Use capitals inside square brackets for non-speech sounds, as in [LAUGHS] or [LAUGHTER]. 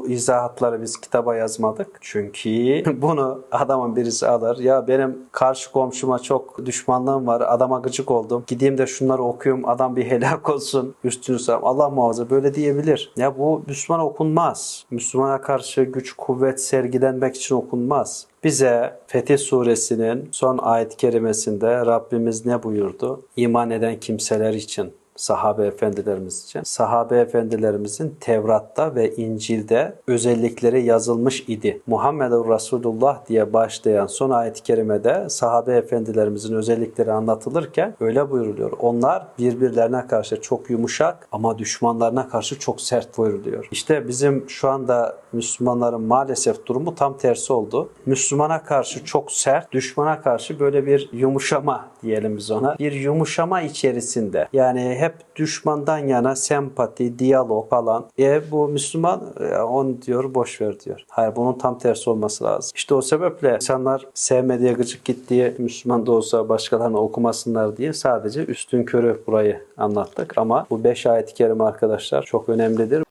bu izahatları biz kitaba yazmadık. Çünkü [LAUGHS] bunu adamın birisi alır. Ya benim karşı komşuma çok düşmanlığım var. Adama gıcık oldum. Gideyim de şunları okuyayım. Adam bir helak [LAUGHS] olsun. Üstünü. Allah muhafaza böyle diyebilir. Ya bu Müslüman okunmaz. Müslümana karşı güç kuvvet sergilenmek için okunmaz. Bize Fetih Suresinin son ayet kerimesinde Rabbimiz ne buyurdu? İman eden kimseler için sahabe efendilerimiz için. Sahabe efendilerimizin Tevrat'ta ve İncil'de özellikleri yazılmış idi. Muhammedur Resulullah diye başlayan son ayet-i kerimede sahabe efendilerimizin özellikleri anlatılırken öyle buyuruluyor. Onlar birbirlerine karşı çok yumuşak ama düşmanlarına karşı çok sert buyuruluyor. İşte bizim şu anda Müslümanların maalesef durumu tam tersi oldu. Müslümana karşı çok sert, düşmana karşı böyle bir yumuşama diyelim biz ona. Bir yumuşama içerisinde. Yani hep düşmandan yana sempati, diyalog falan. E bu Müslüman e, onu diyor boş ver diyor. Hayır bunun tam tersi olması lazım. İşte o sebeple insanlar sevmediği gıcık gittiği Müslüman da olsa başkalarını okumasınlar diye sadece üstün körü burayı anlattık. Ama bu beş ayet-i kerime arkadaşlar çok önemlidir.